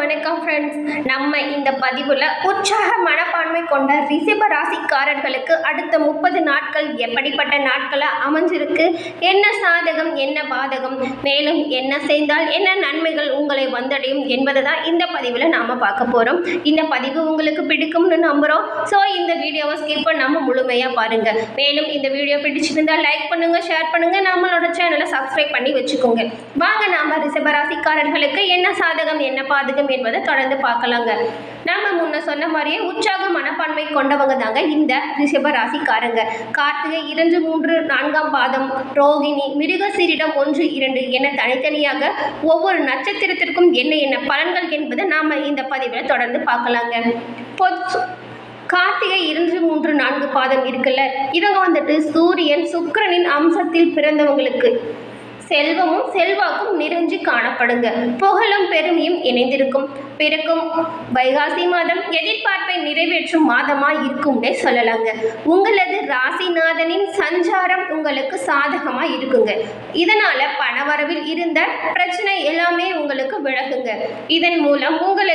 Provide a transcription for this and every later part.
வணக்கம் ஃப்ரெண்ட்ஸ் நம்ம இந்த பதிவில் உற்சாக மனப்பான்மை கொண்ட ரிசிப ராசிக்காரர்களுக்கு அடுத்த முப்பது நாட்கள் எப்படிப்பட்ட நாட்களாக அமைஞ்சிருக்கு? என்ன சாதகம் என்ன பாதகம்? மேலும் என்ன செய்தால் என்ன நன்மைகள் உங்களை வந்தடையும் என்பதை தான் இந்த பதிவில் நாம் பார்க்க போகிறோம் இந்த பதிவு உங்களுக்கு பிடிக்கும்னு நம்புகிறோம் ஸோ இந்த வீடியோவை ஸ்கிப் பண்ணாமல் முழுமையாக பாருங்கள் மேலும் இந்த வீடியோ பிடிச்சிருந்தால் லைக் பண்ணுங்கள் ஷேர் பண்ணுங்கள் நம்மளோட சேனலை சப்ஸ்கிரைப் பண்ணி வச்சுக்கோங்க. வாங்க நாம ரிஷபராசிக்காரர்களுக்கு என்ன சாதகம் என்ன பாதகம் என்பதை தொடர்ந்து பார்க்கலாங்க. நம்ம முன்ன சொன்ன மாதிரியே உற்சாக மனப்பான்மை கொண்டவங்க தாங்க இந்த ரிஷபராசிக்காரங்க கார்த்திகை இரண்டு மூன்று நான்காம் பாதம் ரோகிணி மிருகசீரிடம் ஒன்று இரண்டு என தனித்தனியாக ஒவ்வொரு நட்சத்திரத்திற்கும் என்ன என்ன பலன்கள் என்பதை நாம இந்த பதிவில் தொடர்ந்து பார்க்கலாங்க. கார்த்திகை இரண்டு மூன்று நான்கு பாதம் இருக்குல்ல. இவங்க வந்துட்டு சூரியன் சுக்கரனின் அம்சத்தில் பிறந்தவங்களுக்கு செல்வமும் செல்வாக்கும் நிறைஞ்சு காணப்படுங்க. புகழும் பெருமையும் இணைந்திருக்கும். பிறக்கும் வைகாசி மாதம் எதிர்பார்ப்பை நிறைவேற்றும் மாதமா இருக்கும்னே சொல்லலாங்க. உங்களது ராசிநாதனின் சஞ்சாரம் உங்களுக்கு சாதகமா இருக்குங்க. இதனால பணவரவில் இருந்த பிரச்சனை எல்லாமே உங்களுக்கு விலகுங்க. இதன் மூலம் உங்களுக்கு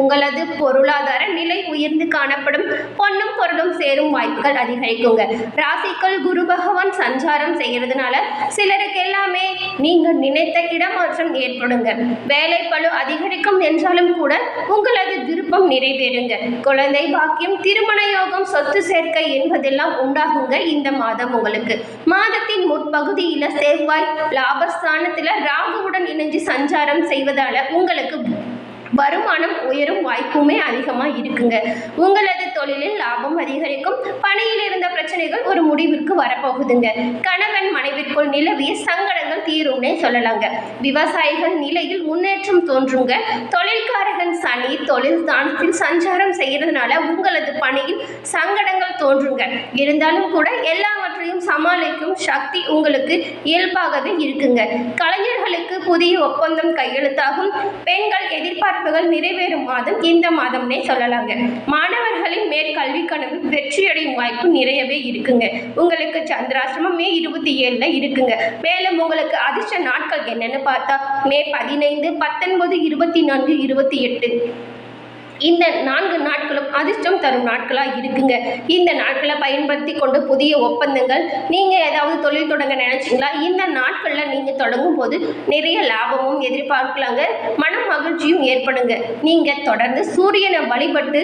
உங்களது பொருளாதார நிலை உயர்ந்து காணப்படும் பொண்ணும் பொருளும் சேரும் வாய்ப்புகள் அதிகரிக்குங்க. ராசிக்குள் குரு பகவான் சஞ்சாரம் செய்யறதுனால சிலருக்கு எல்லாமே நீங்கள் நினைத்த இடமாற்றம் ஏற்படுங்க. வேலை பழு அதிகரிக்கும் என்றாலும் கூட உங்களது விருப்பம் நிறைவேறுங்க. குழந்தை பாக்கியம் திருமண யோகம் சொத்து சேர்க்கை என்பதெல்லாம் உண்டாகுங்க இந்த மாதம் உங்களுக்கு. மாதத்தின் முற்பகுதியில செவ்வாய் லாபஸ்தானத்தில் ராகுவுடன் இணைஞ்சு சஞ்சாரம் செய்வதால உங்களுக்கு வருமானம் உயரும் வாய்ப்புமே அதிகமாக இருக்குங்க. உங்களது தொழிலில் லாபம் அதிகரிக்கும். பணியில் இருந்த பிரச்சனைகள் ஒரு முடிவிற்கு வரப்போகுதுங்க. கணவன் மனைவிற்குள் நிலவிய சங்கடங்கள் தீரும்னே சொல்லலாங்க. விவசாயிகள் நிலையில் முன்னேற்றம் தோன்றுங்க. தொழில்காரகன் சனி தொழில் ஸ்தானத்தில் சஞ்சாரம் செய்கிறதுனால உங்களது பணியில் சங்கடங்கள் தோன்றுங்க. இருந்தாலும் கூட எல்லா எல்லாவற்றையும் சமாளிக்கும் சக்தி உங்களுக்கு இயல்பாகவே இருக்குங்க. கலைஞர்களுக்கு புதிய ஒப்பந்தம் கையெழுத்தாகும். பெண்கள் எதிர்பார்ப்புகள் நிறைவேறும் மாதம் இந்த மாதம்னே சொல்லலாங்க. மாணவர்களின் மேற்கல்வி கனவு வெற்றியடையும் வாய்ப்பு நிறையவே இருக்குங்க. உங்களுக்கு சந்திராசிரமம் மே இருபத்தி ஏழில் இருக்குங்க. மேலும் உங்களுக்கு அதிர்ஷ்ட நாட்கள் என்னன்னு பார்த்தா மே பதினைந்து பத்தொன்பது இருபத்தி நான்கு இருபத்தி எட்டு. இந்த நான்கு நாட்களும் அதிர்ஷ்டம் தரும் நாட்களாக இருக்குங்க. இந்த நாட்களை பயன்படுத்தி கொண்டு புதிய ஒப்பந்தங்கள் நீங்கள் ஏதாவது தொழில் தொடங்க நினச்சிங்களா? இந்த நாட்களில் நீங்கள் தொடங்கும் போது நிறைய லாபமும் எதிர்பார்க்கலாங்க. மன மகிழ்ச்சியும் ஏற்படுங்க. நீங்கள் தொடர்ந்து சூரியனை வழிபட்டு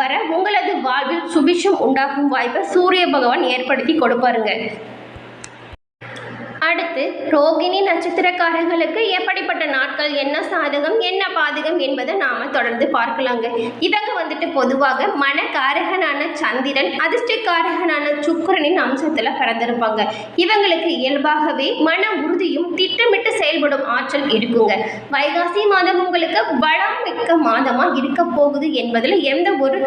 வர உங்களது வாழ்வில் சுபிஷம் உண்டாகும் வாய்ப்பை சூரிய பகவான் ஏற்படுத்தி கொடுப்பாருங்க. அடுத்து ரோகிணி நட்சத்திரக்காரர்களுக்கு எப்படிப்பட்ட நாட்கள் என்ன சாதகம் என்ன பாதகம் என்பதை நாம தொடர்ந்து பார்க்கலாங்க. இவங்க வந்துட்டு பொதுவாக மனக்காரகனான சந்திரன் அதிர்ஷ்டக்காரகனான சுக்கரனின் அம்சத்துல பிறந்திருப்பாங்க. இவங்களுக்கு இயல்பாகவே மன உறுதியும் திட்டமிட்டு செயல்படும் ஆற்றல் இருக்குங்க. வைகாசி மாதம் உங்களுக்கு வளம் மிக்க மாதமா இருக்க போகுது என்பதில் எந்த ஒரு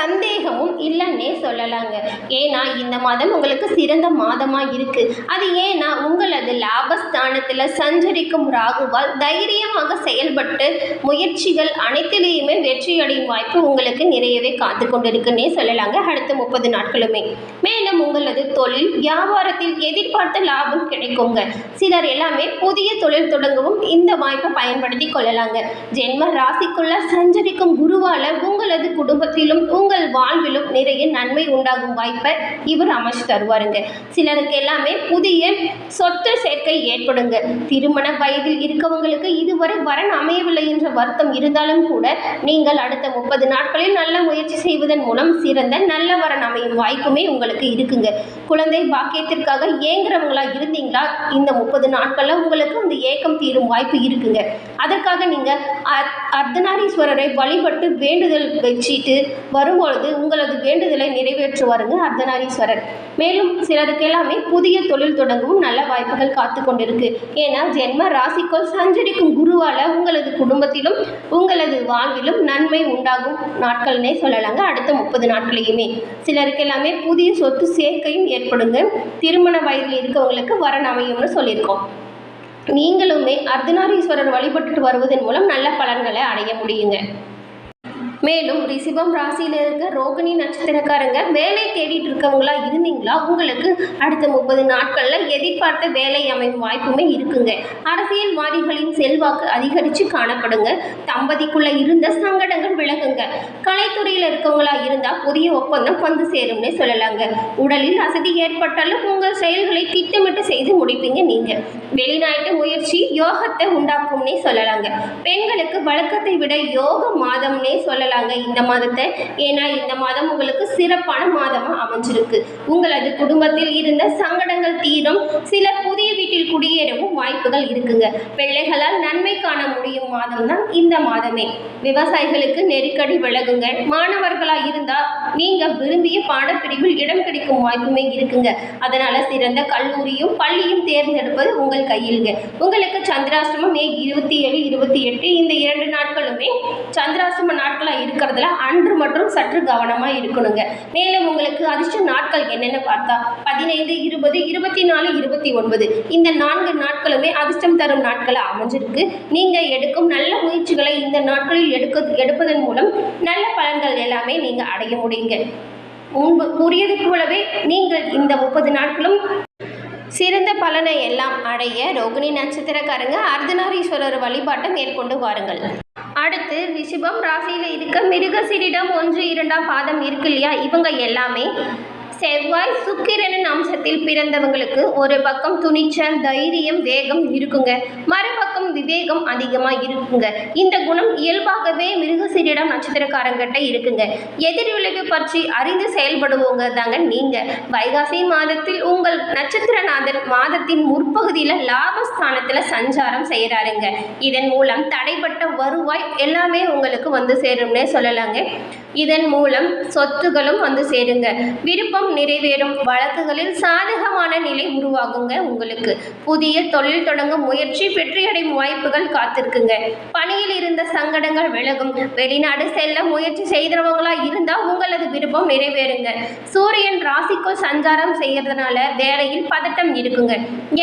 சந்தேகமும் இல்லைன்னே சொல்லலாங்க. ஏன்னா இந்த மாதம் உங்களுக்கு சிறந்த மாதமாக இருக்குது அது ஏன்னா உங்களது லாபஸ்தானத்தில் சஞ்சரிக்கும் ராகுவால் தைரியமாக செயல்பட்டு முயற்சிகள் அனைத்திலேயுமே வெற்றியடையும் வாய்ப்பு உங்களுக்கு நிறையவே காத்து கொண்டிருக்குன்னே சொல்லலாங்க. அடுத்த முப்பது நாட்களுமே. மேலும் உங்களது தொழில் வியாபாரத்தில் எதிர்பார்த்த லாபம் கிடைக்குங்க. சிலர் எல்லாமே புதிய தொழில் தொடங்கவும் இந்த வாய்ப்பை பயன்படுத்தி கொள்ளலாங்க. ஜென்ம ராசிக்குள்ள சஞ்சரிக்கும் குருவால உங்களது குடும்பத்திலும் உங்கள் வாழ்விலும் நிறைய நன்மை உண்டாகும் வாய்ப்பை இவர் அமைச்சு தருவாருங்க. சிலருக்கு எல்லாமே புதிய சொத்து சேர்க்கை ஏற்படுங்க. திருமண வயதில் இருக்கவங்களுக்கு இதுவரை வரன் அமையவில்லை என்ற வருத்தம் இருந்தாலும் கூட நீங்கள் அடுத்த முப்பது நாட்களில் நல்ல முயற்சி செய்வதன் மூலம் சிறந்த நல்ல வரன் அமையும் வாய்ப்புமே உங்களுக்கு இருக்குங்க. குழந்தை பாக்கியத்திற்காக ஏங்குறவங்களா இருந்தீங்களா? இந்த முப்பது நாட்களில் உங்களுக்கு அந்த ஏக்கம் தீரும் வாய்ப்பு இருக்குங்க. அதற்காக நீங்கள் அர்த்தநாரீஸ்வரரை வழிபட்டு வேண்டுதல் வச்சுட்டு வரும்பொழுது உங்களது வேண்டுதலை நிறைவேற்றுவாருங்க அர்த்தநாரீஸ்வரர். மேலும் சிலருக்கு எல்லாமே புதிய தொழில் தொடங்கவும் நல்ல வாய்ப்புகள் காத்து கொண்டிருக்கு. ஏன்னா ஜென்ம ராசிக்குள் சஞ்சரிக்கும் குருவால உங்களது குடும்பத்திலும் உங்களது வாழ்விலும் நன்மை உண்டாகும் நாட்கள்னே சொல்லலாங்க. அடுத்த முப்பது நாட்களையுமே. சிலருக்கு எல்லாமே புதிய சொத்து சேர்க்கையும் ஏற்படுங்க. திருமண வயதில் இருக்கவங்களுக்கு வரன் அமையும்னு சொல்லியிருக்கோம். நீங்களுமே அர்த்தநாரீஸ்வரர் வழிபட்டுட்டு வருவதன் மூலம் நல்ல பலன்களை அடைய முடியுங்க. மேலும் ரிஷபம் ராசியில் இருக்க ரோகிணி நட்சத்திரக்காரங்க வேலை தேடிட்டு இருக்கவங்களா இருந்தீங்களா? உங்களுக்கு அடுத்த முப்பது நாட்களில் எதிர்பார்த்த வேலை அமையும் வாய்ப்புமே இருக்குங்க. அரசியல்வாதிகளின் செல்வாக்கு அதிகரித்து காணப்படுங்க. தம்பதிக்குள்ள இருந்த சங்கடங்கள் விலகுங்க. கலைத்துறையில் இருக்கவங்களா இருந்தால் புதிய ஒப்பந்தம் வந்து சேரும்னு சொல்லலாங்க. உடலில் அசதி ஏற்பட்டாலும் உங்கள் செயல்களை திட்டமிட்டு செய்து முடிப்பீங்க நீங்க. வெளிநாட்டு முயற்சி யோகத்தை உண்டாக்கும்னே சொல்லலாங்க. பெண்களுக்கு வழக்கத்தை விட யோக மாதம்னே சொல்லலாங்க இந்த மாதத்தை? ஏன்னா இந்த மாதம் உங்களுக்கு சிறப்பான மாதமா அமைஞ்சிருக்கு. உங்களது குடும்பத்தில் இருந்த சங்கடங்கள் தீரும். சில புதிய வீட்டில் குடியேறவும் வாய்ப்புகள் இருக்குங்க. பிள்ளைகளால் நன்மை காண முடியும் மாதம் தான் இந்த மாதமே. விவசாயிகளுக்கு நெருக்கடி விலகுங்க. மாணவர்களா இருந்தா நீங்கள் விரும்பிய பாடப்பிரிவில் இடம் கிடைக்கும் வாய்ப்புமே இருக்குங்க. அதனால சிறந்த கல்லூரியும் பள்ளியும் தேர்ந்தெடுப்பது உங்கள் கையில்ங்க. உங்களுக்கு சந்திராஷ்டமம் மே இருபத்தி ஏழு இருபத்தி எட்டு இந்த இரண்டு நாட்களுமே சந்திராஷ்டம நாட்களாக இருக்கிறதுல அன்று மற்றும் சற்று கவனமாக இருக்கணுங்க. மேலும் உங்களுக்கு அதிர்ஷ்ட நாட்கள் என்னென்னு பார்த்தா பதினைந்து இருபது இருபத்தி நாலு இருபத்தி ஒன்பது. இந்த நான்கு நாட்களுமே அதிர்ஷ்டம் தரும் நாட்களாக அமைஞ்சிருக்கு. நீங்கள் எடுக்கும் நல்ல முயற்சிகளை இந்த நாட்களில் எடுக்க எடுப்பதன் மூலம் நல்ல பலன்கள் எல்லாமே நீங்கள் அடைய முடியுங்க. முன்பு கூறியது போலவே நீங்கள் இந்த முப்பது நாட்களும் சிறந்த பலனை எல்லாம் அடைய ரோகிணி நட்சத்திரக்காரங்க அர்த்தநாரீஸ்வரர் வழிபாட்டை மேற்கொண்டு வாருங்கள். அடுத்து ரிஷபம் ராசியில் இருக்க மிருகசிரிடம் ஒன்று இரண்டாம் பாதம் இருக்கு இல்லையா? இவங்க எல்லாமே செவ்வாய் சுக்கிரனின் அம்சத்தில் பிறந்தவங்களுக்கு ஒரு பக்கம் துணிச்சல் தைரியம் வேகம் இருக்குங்க. மறுபக்கம் விவேகம் அதிகமாக இருக்குங்க. இந்த குணம் இயல்பாகவே மிருகசீரிடம் நட்சத்திரக்காரங்கிட்ட இருக்குங்க. எதிர்விளைவு பற்றி அறிந்து செயல்படுவோங்க தாங்க நீங்க. வைகாசி மாதத்தில் உங்கள் நட்சத்திரநாதன் மாதத்தின் முற்பகுதியில் லாபஸ்தானத்தில் சஞ்சாரம் செய்கிறாருங்க இதன் மூலம் தடைப்பட்ட வருவாய் எல்லாமே உங்களுக்கு வந்து சேரும்னே சொல்லலாங்க. இதன் மூலம் சொத்துகளும் வந்து சேருங்க. விருப்பம் நிறைவேறும். வழக்குகளில் சாதகமான நிலை உருவாகுங்க உங்களுக்கு. புதிய தொழில் தொடங்க முயற்சி வெற்றியடையும் வாய்ப்புகள் காத்திருக்குங்க. பணியில் இருந்த சங்கடங்கள் விலகும். வெளிநாடு செல்ல முயற்சி செய்கிறவங்களா இருந்தால் உங்களது விருப்பம் நிறைவேறுங்க. சூரியன் ராசிக்குள் சஞ்சாரம் செய்யறதுனால வேலையில் பதட்டம் இருக்குங்க.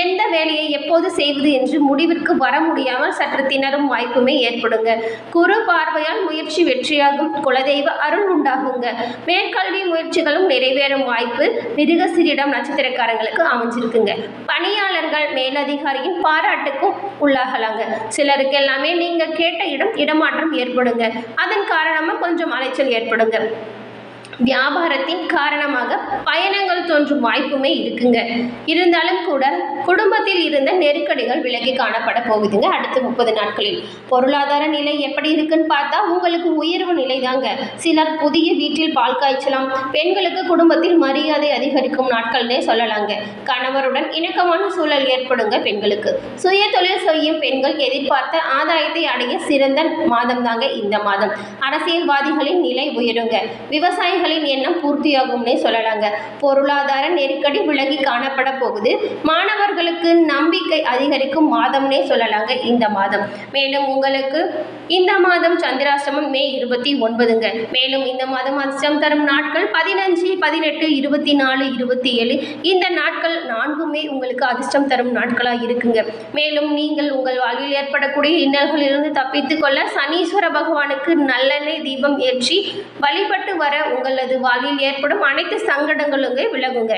எந்த வேலையை எப்போது செய்வது என்று முடிவிற்கு வர முடியாமல் சற்று திணறும் வாய்ப்புமே ஏற்படுங்க. குரு பார்வையால் முயற்சி வெற்றியாகும். குலதெய்வ அருள் உண்டாகுங்க. மேற்கல்வி முயற்சிகளும் நிறைவேறும் வாய்ப்பு மிருகசிரிடம் நட்சத்திரக்காரங்களுக்கு அமைஞ்சிருக்குங்க. பணியாளர்கள் மேலதிகாரியின் பாராட்டுக்கும் உள்ளாகலாம். வராங்க சிலருக்கு எல்லாமே நீங்கள் கேட்ட இடம் இடமாற்றம் ஏற்படுங்க. அதன் காரணமாக கொஞ்சம் அலைச்சல் ஏற்படுங்க. வியாபாரத்தின் காரணமாக பயணங்கள் தோன்றும் வாய்ப்புமே இருக்குங்க. இருந்தாலும் கூட குடும்பத்தில் இருந்த நெருக்கடிகள் விலகி காணப்பட போகுதுங்க அடுத்த முப்பது நாட்களில். பொருளாதார நிலை எப்படி இருக்குன்னு பார்த்தா உங்களுக்கு உயர்வு நிலை தாங்க சிலர் புதிய வீட்டில் பால் காய்ச்சலாம். பெண்களுக்கு குடும்பத்தில் மரியாதை அதிகரிக்கும் நாட்கள்னே சொல்லலாங்க. கணவருடன் இணக்கமான சூழல் ஏற்படுங்க பெண்களுக்கு. சுய தொழில் செய்யும் பெண்கள் எதிர்பார்த்த ஆதாயத்தை அடைய சிறந்த மாதம் தாங்க இந்த மாதம். அரசியல்வாதிகளின் நிலை உயருங்க. விவசாயிகள் மாணவர்களின் எண்ணம் பூர்த்தியாகும்னே சொல்லலாங்க. பொருளாதார நெருக்கடி விலகி காணப்பட போகுது. மாணவர்களுக்கு நம்பிக்கை அதிகரிக்கும் மாதம்னே சொல்லலாங்க இந்த மாதம். மேலும் உங்களுக்கு இந்த மாதம் சந்திராசிரமம் மே இருபத்தி ஒன்பதுங்க. மேலும் இந்த மாதம் அதிர்ஷ்டம் தரும் நாட்கள் பதினஞ்சு பதினெட்டு இருபத்தி நாலு இருபத்தி ஏழு இந்த நாட்கள் நான்குமே உங்களுக்கு அதிர்ஷ்டம் தரும் நாட்களாக இருக்குங்க. மேலும் நீங்கள் உங்கள் வாழ்வில் ஏற்படக்கூடிய இன்னல்களிலிருந்து தப்பித்து கொள்ள சனீஸ்வர பகவானுக்கு நல்லெண்ணெய் தீபம் ஏற்றி வழிபட்டு வர உங்கள் உங்களது வாழ்வில் ஏற்படும் அனைத்து சங்கடங்களுங்க விலகுங்க.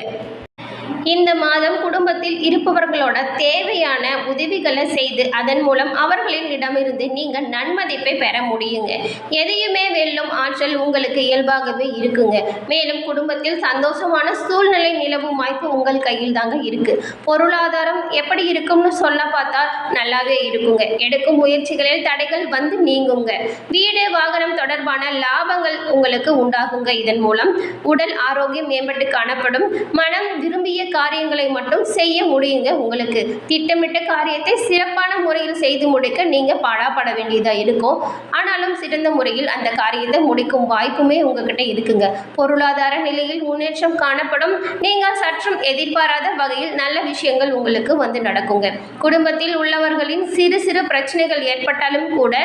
இந்த மாதம் குடும்பத்தில் இருப்பவர்களோட தேவையான உதவிகளை செய்து அதன் மூலம் அவர்களின் இடமிருந்து நீங்கள் நன்மதிப்பை பெற முடியுங்க. எதையுமே வெல்லும் ஆற்றல் உங்களுக்கு இயல்பாகவே இருக்குங்க. மேலும் குடும்பத்தில் சந்தோஷமான சூழ்நிலை நிலவும் வாய்ப்பு உங்கள் கையில் தாங்க இருக்கு. பொருளாதாரம் எப்படி இருக்கும்னு சொல்ல பார்த்தா நல்லாவே இருக்குங்க. எடுக்கும் முயற்சிகளில் தடைகள் வந்து நீங்குங்க. வீடு வாகனம் தொடர்பான லாபங்கள் உங்களுக்கு உண்டாகுங்க. இதன் மூலம் உடல் ஆரோக்கியம் மேம்பட்டு காணப்படும். மனம் விரும்பிய காரியங்களை மட்டும் செய்ய முடியுங்க. உங்களுக்கு திட்டமிட்ட காரியத்தை சிறப்பான முறையில் செய்து முடிக்க நீங்கள் பாடாப்பட வேண்டியதாக இருக்கும். ஆனாலும் சிறந்த முறையில் அந்த காரியத்தை முடிக்கும் வாய்ப்புமே உங்ககிட்ட இருக்குங்க. பொருளாதார நிலையில் முன்னேற்றம் காணப்படும். நீங்கள் சற்றும் எதிர்பாராத வகையில் நல்ல விஷயங்கள் உங்களுக்கு வந்து நடக்குங்க. குடும்பத்தில் உள்ளவர்களின் சிறு சிறு பிரச்சனைகள் ஏற்பட்டாலும் கூட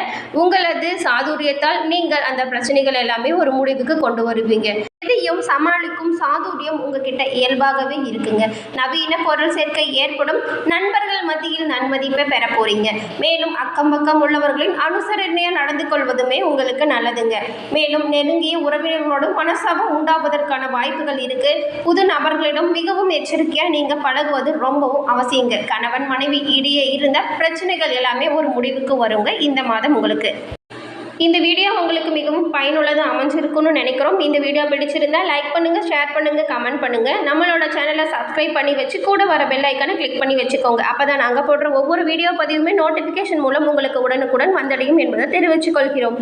உங்களது சாதுரியத்தால் நீங்கள் அந்த பிரச்சனைகள் எல்லாமே ஒரு முடிவுக்கு கொண்டு வருவீங்க. எதையும் சமாளிக்கும் சாதுரியம் உங்ககிட்ட இயல்பாகவே இருக்குங்க. நவீன பொருள் சேர்க்கை ஏற்படும் நண்பர்கள் மத்தியில் நன்மதிப்பை பெற போறீங்க. மேலும் அக்கம் பக்கம் உள்ளவர்களின் அனுசரணையாக நடந்து கொள்வதுமே உங்களுக்கு நல்லதுங்க. மேலும் நெருங்கிய உறவினர்களோடு மனசாபம் உண்டாவதற்கான வாய்ப்புகள் இருக்கு. புது நபர்களிடம் மிகவும் எச்சரிக்கையா நீங்க பழகுவது ரொம்பவும் அவசியங்க. கணவன் மனைவி இடையே இருந்த பிரச்சனைகள் எல்லாமே ஒரு முடிவுக்கு வருங்க. இந்த மாதம் உங்களுக்கு. இந்த வீடியோ உங்களுக்கு மிகவும் பயனுள்ளதாக அமைஞ்சிருக்கும்னு நினைக்கிறோம். இந்த வீடியோ பிடிச்சிருந்தா லைக் பண்ணுங்கள் ஷேர் பண்ணுங்கள் கமெண்ட் பண்ணுங்கள் நம்மளோட சேனலை சப்ஸ்கிரைப் பண்ணி வச்சு கூட வர பெல் ஐக்கானை கிளிக் பண்ணி வச்சுக்கோங்க. அப்போ தான் நாங்கள் போடுற ஒவ்வொரு வீடியோ பதிவுமே நோட்டிஃபிகேஷன் மூலம் உங்களுக்கு உடனுக்குடன் வந்தடையும் என்பதை தெரிவித்துக் கொள்கிறோம்